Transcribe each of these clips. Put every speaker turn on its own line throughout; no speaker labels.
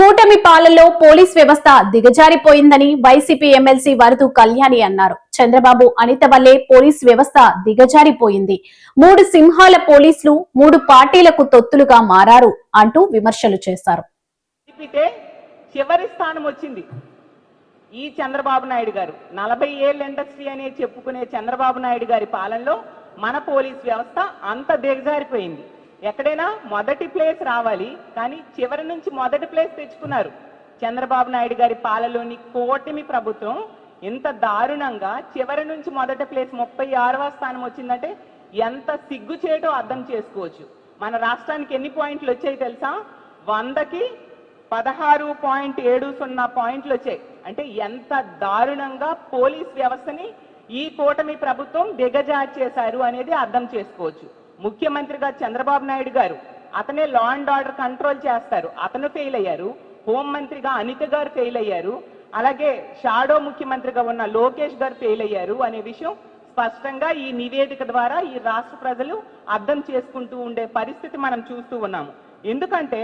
కూటమి పాలనలో పోలీస్ వ్యవస్థ దిగజారిపోయిందని వైసీపీ ఎమ్మెల్సీ వరదు కళ్యాణి అన్నారు. చంద్రబాబు అనిత వల్లే పోలీస్ వ్యవస్థ దిగజారిపోయింది. మూడు సింహాల పోలీసులు మూడు పార్టీలకు తొత్తులుగా మారారు అంటూ విమర్శలు చేశారు.
చివరి స్థానం వచ్చింది ఈ చంద్రబాబు నాయుడు గారు. నలభై ఏళ్ళ ఇండస్ట్రీ అనే చెప్పుకునే చంద్రబాబు నాయుడు గారి పాలనలో మన పోలీస్ వ్యవస్థ అంత దిగజారిపోయింది. ఎక్కడైనా మొదటి ప్లేస్ రావాలి కానీ చివరి నుంచి మొదటి ప్లేస్ తెచ్చుకున్నారు. చంద్రబాబు నాయుడు గారి పాలలోని కోటమి ప్రభుత్వం ఇంత దారుణంగా చివరి నుంచి మొదటి ప్లేస్ ముప్పై ఆరవ స్థానం వచ్చిందంటే ఎంత సిగ్గు చేయటో అర్థం చేసుకోవచ్చు. మన రాష్ట్రానికి ఎన్ని పాయింట్లు వచ్చాయి తెలుసా? వందకి పదహారు పాయింట్ ఏడు సున్నా పాయింట్లు వచ్చాయి. అంటే ఎంత దారుణంగా పోలీస్ వ్యవస్థని ఈ కూటమి ప్రభుత్వం దిగజారి చేశారు అనేది అర్థం చేసుకోవచ్చు. ముఖ్యమంత్రిగా చంద్రబాబు నాయుడు గారు అతనే లా అండ్ ఆర్డర్ కంట్రోల్ చేస్తారు. అతను ఫెయిల్ అయ్యారు. హోంమంత్రిగా అనిత గారు ఫెయిల్ అయ్యారు. అలాగే షాడో ముఖ్యమంత్రిగా ఉన్న లోకేష్ గారు ఫెయిల్ అయ్యారు అనే విషయం స్పష్టంగా ఈ నివేదిక ద్వారా ఈ రాష్ట్ర ప్రజలు అర్థం చేసుకుంటూ ఉండే పరిస్థితి మనం చూస్తూ ఉన్నాము. ఎందుకంటే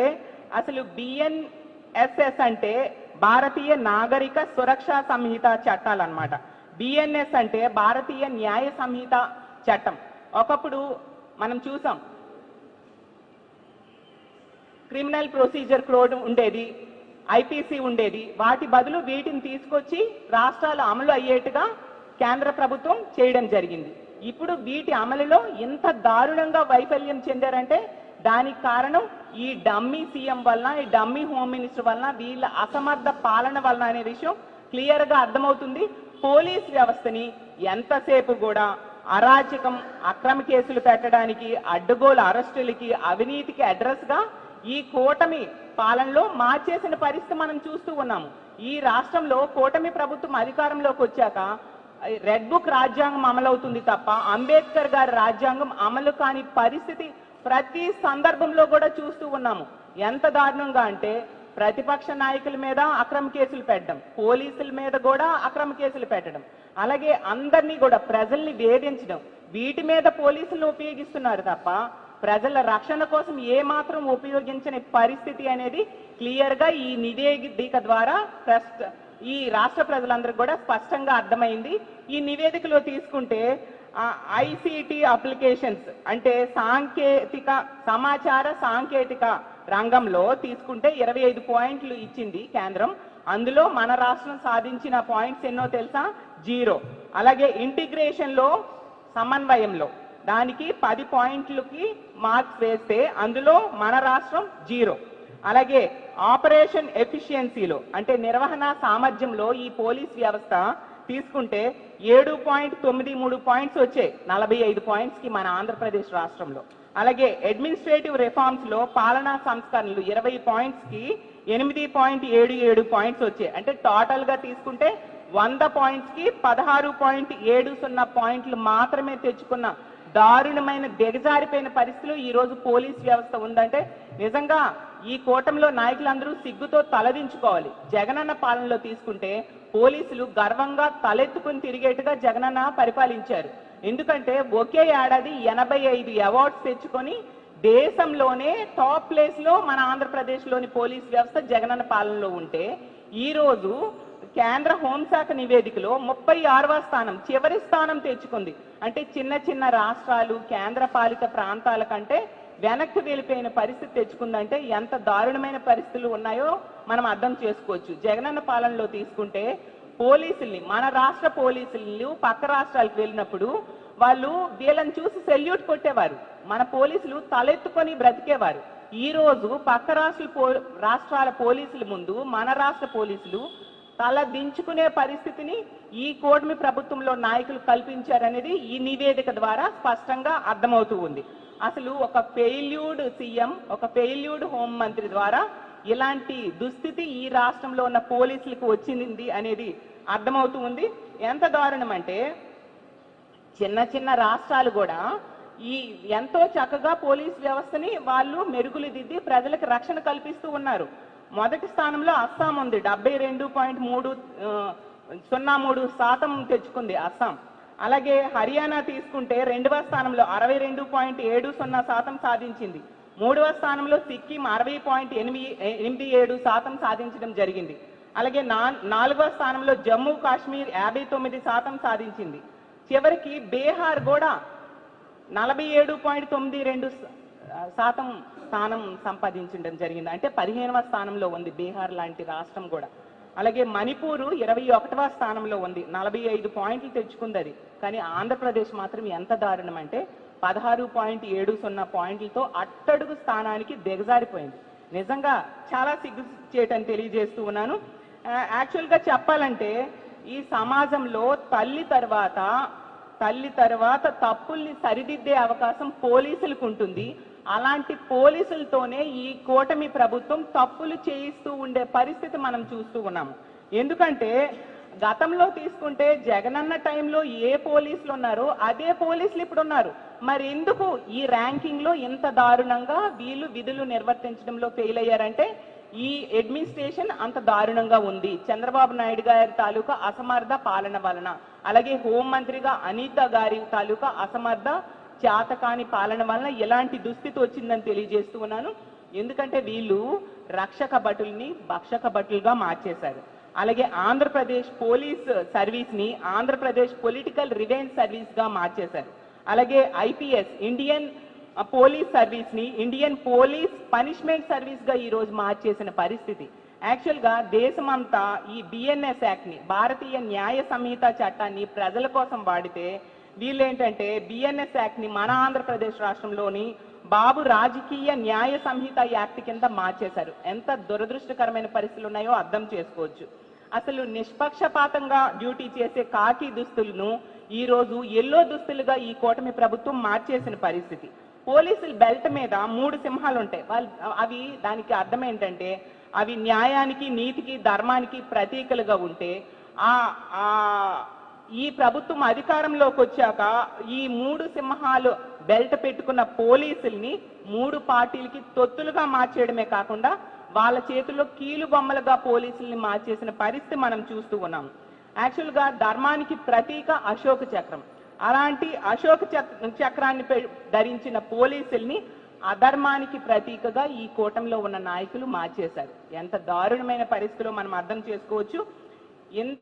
అసలు బిఎన్ఎస్ఎస్ అంటే భారతీయ నాగరిక సురక్షా సంహిత చట్టాలు అన్నమాట బిఎన్ఎస్ అంటే భారతీయ న్యాయ సంహిత చట్టం. ఒకప్పుడు మనం చూసాం. క్రిమినల్ ప్రొసీజర్ కోడ్ ఉండేది ఐపీసీ ఉండేది. వాటి బదులు వీటిని తీసుకొచ్చి రాష్ట్రాలు అమలు అయ్యేట్టుగా కేంద్ర ప్రభుత్వం చేయడం జరిగింది. ఇప్పుడు వీటి అమలులో ఇంత దారుణంగా వైఫల్యం చెందారంటే దానికి కారణం ఈ డమ్మీ సీఎం వలన ఈ డమ్మీ హోమ్ మినిస్టర్ వలన వీళ్ళ అసమర్థ పాలన వలన అనే విషయం క్లియర్గా అర్థమవుతుంది. పోలీస్ వ్యవస్థని ఎంతసేపు కూడా అరాచకం అక్రమ కేసులు పెట్టడానికి అడ్డగోలు అరెస్టులకి అవినీతికి అడ్రస్గా ఈ కూటమి పాలనలో మార్చేసిన పరిస్థితి మనం చూస్తూ ఉన్నాము. ఈ రాష్ట్రంలో కూటమి ప్రభుత్వం అధికారంలోకి వచ్చాక రెడ్ బుక్ రాజ్యాంగం అమలవుతుంది తప్ప అంబేద్కర్ గారి రాజ్యాంగం అమలు కాని పరిస్థితి ప్రతి సందర్భంలో కూడా చూస్తూ ఉన్నాము. ఎంత దారుణంగా అంటే ప్రతిపక్ష నాయకుల మీద అక్రమ కేసులు పెట్టడం పోలీసుల మీద కూడా అక్రమ కేసులు పెట్టడం అలాగే అందరినీ కూడా ప్రజల్ని వేధించడం వీటి మీద పోలీసులను ఉపయోగిస్తున్నారు తప్ప ప్రజల రక్షణ కోసం ఏ మాత్రం ఉపయోగించని పరిస్థితి అనేది క్లియర్గా ఈ నివేదిక ద్వారా ప్రస్ట్ ఈ రాష్ట్ర ప్రజలందరికీ కూడా స్పష్టంగా అర్థమైంది. ఈ నివేదికలో తీసుకుంటే ఐసిటి అప్లికేషన్స్ అంటే సాంకేతిక సమాచార సాంకేతిక రంగంలో తీసుకుంటే ఇరవై ఐదు పాయింట్లు ఇచ్చింది కేంద్రం. అందులో మన రాష్ట్రం సాధించిన పాయింట్స్ ఎన్నో తెలుసా? జీరో. అలాగే ఇంటిగ్రేషన్లో సమన్వయంలో. దానికి పది పాయింట్లకి మార్క్స్ వేస్తే అందులో మన రాష్ట్రం జీరో. అలాగే ఆపరేషన్ ఎఫిషియన్సీలో అంటే నిర్వహణ సామర్థ్యంలో ఈ పోలీస్ వ్యవస్థ తీసుకుంటే ఏడు పాయింట్ తొమ్మిది మూడు పాయింట్స్ వచ్చాయి నలభై ఐదు పాయింట్స్కి మన ఆంధ్రప్రదేశ్ రాష్ట్రంలో. అలాగే అడ్మినిస్ట్రేటివ్ రిఫార్మ్స్లో పాలనా సంస్కరణలు ఇరవై పాయింట్స్కి ఎనిమిది పాయింట్ ఏడు ఏడు పాయింట్స్ వచ్చాయి. అంటే టోటల్గా తీసుకుంటే వంద పాయింట్స్కి పదహారు పాయింట్ ఏడు సున్నా పాయింట్లు మాత్రమే తెచ్చుకున్న. దారుణమైన దిగజారిపోయిన పరిస్థితిలో ఈ రోజు పోలీస్ వ్యవస్థ ఉందంటే నిజంగా ఈ కూటమిలో నాయకులందరూ సిగ్గుతో తలదించుకోవాలి. జగనన్న పాలనలో తీసుకుంటే పోలీసులు గర్వంగా తలెత్తుకుని తిరిగేట్టుగా జగనన్న పరిపాలించారు. ఎందుకంటే ఒకే ఏడాది ఎనభై ఐదు అవార్డ్స్ తెచ్చుకొని దేశంలోనే టాప్ ప్లేస్లో మన ఆంధ్రప్రదేశ్లోని పోలీస్ వ్యవస్థ జగనన్న పాలనలో ఉంటే ఈరోజు కేంద్ర హోంశాఖ నివేదికలో ముప్పై ఆరవ స్థానం చివరి స్థానం తెచ్చుకుంది. అంటే చిన్న చిన్న రాష్ట్రాలు కేంద్ర పాలిత ప్రాంతాల కంటే వెనక్కి వెళ్ళిపోయిన పరిస్థితి తెచ్చుకుందంటే ఎంత దారుణమైన పరిస్థితులు ఉన్నాయో మనం అర్థం చేసుకోవచ్చు. జగనన్న పాలనలో తీసుకుంటే పోలీసుల్ని మన రాష్ట్ర పోలీసులు పక్క రాష్ట్రాలకు వెళ్ళినప్పుడు వాళ్ళు వీళ్ళని చూసి సెల్యూట్ కొట్టేవారు. మన పోలీసులు తలెత్తుకొని బ్రతికేవారు. ఈ రోజు పక్క రాష్ట్ర పో రాష్ట్రాల పోలీసుల ముందు మన రాష్ట్ర పోలీసులు తల దించుకునే పరిస్థితిని ఈ కూటమి ప్రభుత్వంలో నాయకులు కల్పించారనేది ఈ నివేదిక ద్వారా స్పష్టంగా అర్థమవుతూ ఉంది. అసలు ఒక ఫెయిల్యూడ్ సీఎం ఒక ఫెయిల్యూడ్ హోం మంత్రి ద్వారా ఇలాంటి దుస్థితి ఈ రాష్ట్రంలో ఉన్న పోలీసులకు వచ్చింది అనేది అర్థమవుతూ ఉంది. ఎంత దారుణం అంటే చిన్న చిన్న రాష్ట్రాలు కూడా ఈ ఎంతో చక్కగా పోలీస్ వ్యవస్థని వాళ్ళు మెరుగులు దిద్ది ప్రజలకు రక్షణ కల్పిస్తూ ఉన్నారు. మొదటి స్థానంలో అస్సాం ఉంది. డెబ్బై రెండు పాయింట్ మూడు సున్నా మూడు శాతం తెచ్చుకుంది అస్సాం. అలాగే హర్యానా తీసుకుంటే రెండవ స్థానంలో అరవై రెండు పాయింట్ ఏడు సున్నా శాతం సాధించింది. మూడవ స్థానంలో సిక్కిం అరవై పాయింట్ ఎనిమిది ఎనిమిది ఏడు శాతం సాధించడం జరిగింది. అలాగే నా నాలుగవ స్థానంలో జమ్మూ కాశ్మీర్ యాభై తొమ్మిది శాతం సాధించింది. చివరికి బీహార్ కూడా నలభై ఏడు పాయింట్ తొమ్మిది రెండు శాతం స్థానం సంపాదించడం జరిగింది. అంటే పదిహేనవ స్థానంలో ఉంది బీహార్ లాంటి రాష్ట్రం కూడా. అలాగే మణిపూర్ ఇరవై ఒకటవ స్థానంలో ఉంది. నలభై ఐదు పాయింట్లు తెచ్చుకుంది అది. కానీ ఆంధ్రప్రదేశ్ మాత్రం ఎంత దారుణం అంటే పదహారు పాయింట్ ఏడు సున్నా పాయింట్లతో అట్టడుగు స్థానానికి దిగజారిపోయింది. నిజంగా చాలా సిగ్గు చేయటం తెలియజేస్తూ ఉన్నాను. యాక్చువల్గా చెప్పాలంటే ఈ సమాజంలో తల్లి తర్వాత తల్లి తర్వాత తప్పుల్ని సరిదిద్దే అవకాశం పోలీసులకు ఉంటుంది. అలాంటి పోలీసులతోనే ఈ కూటమి ప్రభుత్వం తప్పులు చేయిస్తూ ఉండే పరిస్థితి మనం చూస్తూ ఉన్నాము. ఎందుకంటే గతంలో తీసుకుంటే జగనన్న టైంలో ఏ పోలీసులు ఉన్నారో అదే పోలీసులు ఇప్పుడు ఉన్నారు మరి ఎందుకు ఈ ర్యాంకింగ్లో ఇంత దారుణంగా వీళ్ళు విధులు నిర్వర్తించడంలో ఫెయిల్ అయ్యారంటే ఈ అడ్మినిస్ట్రేషన్ అంత దారుణంగా ఉంది. చంద్రబాబు నాయుడు గారి తాలూకా అసమర్థ పాలన వలన. అలాగే హోంమంత్రిగా అనిత గారి తాలూకా అసమర్థ చేతకాని పాలన వలన ఎలాంటి దుస్థితి వచ్చిందని తెలియజేస్తూ ఉన్నాను. ఎందుకంటే వీళ్ళు రక్షక భటుల్ని భక్షక భటులుగా మార్చేశారు. అలాగే ఆంధ్రప్రదేశ్ పోలీస్ సర్వీస్ని ఆంధ్రప్రదేశ్ పొలిటికల్ రివెంజ్ సర్వీస్గా మార్చేశారు. అలాగే ఐపీఎస్ ఇండియన్ పోలీస్ సర్వీస్ని ఇండియన్ పోలీస్ పనిష్మెంట్ సర్వీస్గా ఈ రోజు మార్చేసిన పరిస్థితి. యాక్చువల్గా దేశమంతా ఈ బిఎన్ఎస్ యాక్ట్ని భారతీయ న్యాయ సంహిత చట్టాన్ని ప్రజల కోసం వాడితే వీళ్ళేంటంటే బిఎన్ఎస్ యాక్ట్ని మన ఆంధ్రప్రదేశ్ రాష్ట్రంలోని బాబు రాజకీయ న్యాయ సంహిత యాక్ట్ కింద మార్చేశారు. ఎంత దురదృష్టకరమైన పరిస్థితులు ఉన్నాయో అర్థం చేసుకోవచ్చు. అసలు నిష్పక్షపాతంగా డ్యూటీ చేసే కాకి దుస్తులను ఈ రోజు ఎల్లో దుస్తులుగా ఈ కూటమి ప్రభుత్వం మార్చేసిన పరిస్థితి. పోలీసుల బెల్ట్ మీద మూడు సింహాలు ఉంటాయి వాళ్ళు అవి దానికి అర్థం ఏంటంటే అవి న్యాయానికి నీతికి ధర్మానికి ప్రతీకలుగా ఉంటే ఆ ఈ ప్రభుత్వం అధికారంలోకి వచ్చాక ఈ మూడు సింహాలు బెల్ట్ పెట్టుకున్న పోలీసుల్ని మూడు పార్టీలకి తొత్తులుగా మార్చేయడమే కాకుండా వాళ్ళ చేతుల్లో కీలు బొమ్మలుగా పోలీసుల్ని మార్చేసిన పరిస్థితి మనం చూస్తూ ఉన్నాం. యాక్చువల్గా ధర్మానికి ప్రతీక అశోక చక్రం. అలాంటి అశోక చక్రాన్ని ధరించిన పోలీసుల్ని అధర్మానికి ప్రతీకగా ఈ కూటమిలో ఉన్న నాయకులు మార్చేశారు. ఎంత దారుణమైన పరిస్థితిలో మనం అర్థం చేసుకోవచ్చు. ఎంత